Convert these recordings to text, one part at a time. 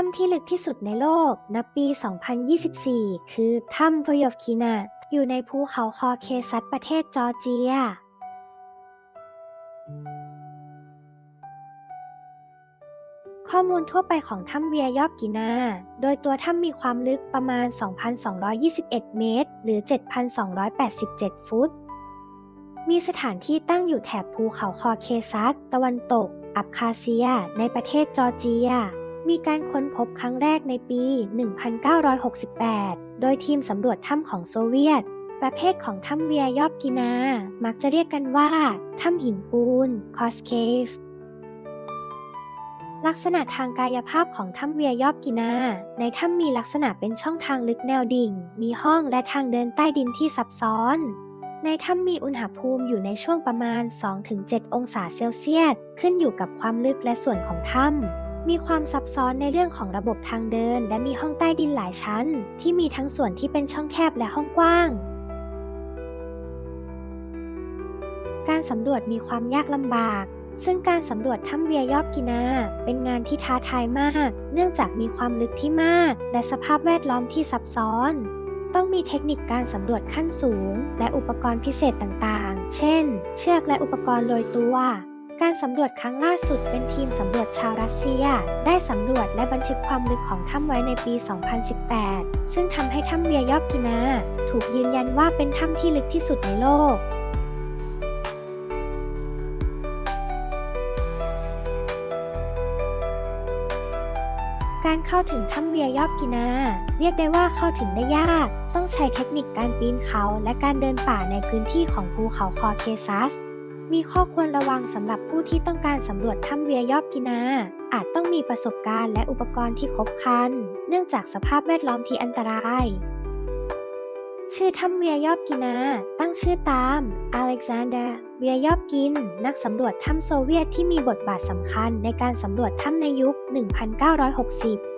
ถ้ำที่ลึกที่สุดในโลกณปี 2024 คือถ้ำพยอฟคินาอยู่ในภูเขาคอเคซัสประเทศจอร์เจีย ข้อมูลทั่วไปของถ้ำเวียยอบกินา โดยตัวถ้ำมีความลึกประมาณ 2,221 เมตร หรือ 7,287 ฟุต มีสถานที่ตั้งอยู่แถบภูเขาคอเคซัสตะวันตก อับคาเซีย ในประเทศจอร์เจีย มีการค้นพบครั้งแรกในปี 1968 โดยทีมสำรวจถ้ำของโซเวียต ประเภทของถ้ำเวียยอบกินา มักจะเรียกกันว่า ถ้ำหินปูน คอสเคฟ ลักษณะทางกายภาพของถ้ำเวียยอบกินา ในถ้ำมีลักษณะเป็นช่องทางลึกแนวดิ่ง มีห้องและทางเดินใต้ดินที่ซับซ้อน ในถ้ำมีอุณหภูมิอยู่ในช่วงประมาณ 2-7 องศาเซลเซียส ขึ้นอยู่กับความลึกและส่วนของถ้ำ มีความซับซ้อนในเรื่องของระบบทางเดิน และมีห้องใต้ดินหลายชั้น ที่มีทั้งส่วนที่เป็นช่องแคบและห้องกว้าง การสำรวจมีความยากลำบาก ซึ่งการสำรวจถ้ำเวียยอบกินา เป็นงานที่ท้าทายมาก เนื่องจากมีความลึกที่มาก และสภาพแวดล้อมที่ซับซ้อน ต้องมีเทคนิคการสำรวจขั้นสูง และอุปกรณ์พิเศษต่างๆ เช่น เชือกและอุปกรณ์โรยตัว การสำรวจครั้งล่าสุดเป็นทีมสำรวจชาวรัสเซีย ได้สำรวจและบันทึกความลึกของถ้ำไว้ในปี 2018 ซึ่งทำให้ถ้ำเวียยอบกินา ถูกยืนยันว่าเป็นถ้ำที่ลึกที่สุดในโลกการเข้าถึงถ้ำเวียยอบกินา เรียกได้ว่าเข้าถึงได้ยาก ต้องใช้เทคนิคการปีนเขาและการเดินป่าในพื้นที่ของภูเขาคอเคซัส มีข้อควรระวังสำหรับผู้ที่ต้องการสำรวจถ้ำเวียยอบกินา อาจต้องมีประสบการณ์และอุปกรณ์ที่ครบครัน เนื่องจากสภาพแวดล้อมที่อันตราย ชื่อถ้ำเวียยอบกินา ตั้งชื่อตามอเล็กซานเดอร์เวียยอบกิน นักสำรวจถ้ำโซเวียตที่มีบทบาทสำคัญในการสำรวจถ้ำในยุค 1960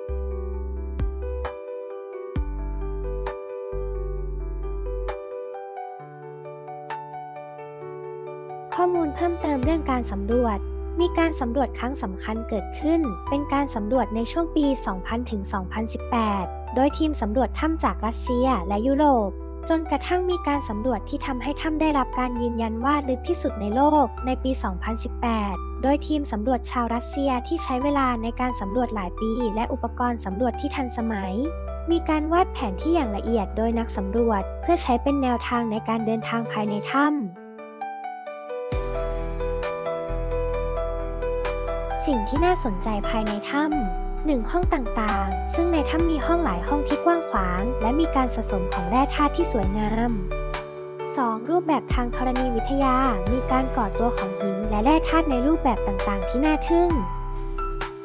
ข้อมูลเพิ่มเติมเรื่องการสำรวจ มีการสำรวจครั้งสำคัญเกิดขึ้น เป็นการสำรวจในช่วงปี 2000 ถึง 2018 โดยทีมสำรวจถ้ำจากรัสเซียและยุโรป จนกระทั่งมีการสำรวจที่ทำให้ถ้ำได้รับการยืนยันว่าลึกที่สุดในโลกในปี 2018 โดยทีมสำรวจชาวรัสเซียที่ใช้เวลาในการสำรวจหลายปี และอุปกรณ์สำรวจที่ทันสมัยมีการวาดแผนที่อย่างละเอียดโดยนักสำรวจ เพื่อใช้เป็นแนวทางในการเดินทางภายในถ้ำ สิ่งที่น่าสนใจภายในถ้ำหนึ่งห้องต่างๆ ซึ่งในถ้ำมีห้องหลายห้องที่กว้างขวาง และมีการสะสมของแร่ธาตุที่สวยงาม 2. รูปแบบทางธรณีวิทยา มีการก่อตัวของหินและแร่ธาตุในรูปแบบต่างๆ ที่น่าทึ่ง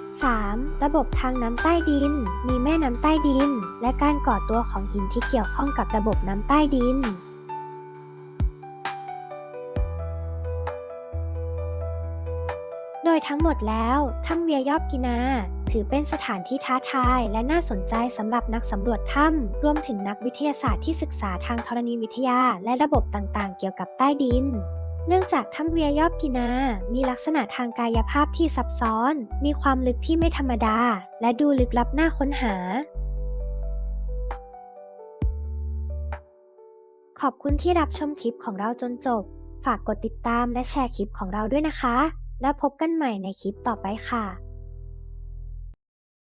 3. ระบบทางน้ำใต้ดิน มีแม่น้ำใต้ดิน และการก่อตัวของหินที่เกี่ยวข้องกับระบบน้ำใต้ดิน ยทั้งหมดแล้วถ้ำเวียยอบกินา ถือเป็นสถานที่ท้าทายและน่าสนใจสำหรับนักสำรวจถ้ำรวมถึงนักวิทยาศาสตร์ที่ศึกษาทางธรณีวิทยาและระบบต่างๆ เกี่ยวกับใต้ดิน เนื่องจากถ้ำเวียยอบกินา มีลักษณะทางกายภาพที่ซับซ้อน มีความลึกที่ไม่ธรรมดา และดูลึกลับน่าค้นหาขอบคุณที่รับชมคลิปของเราจนจบ ฝากกดติดตามและแชร์คลิปของเราด้วยนะคะ แล้วพบกันใหม่ในคลิปต่อไปค่ะ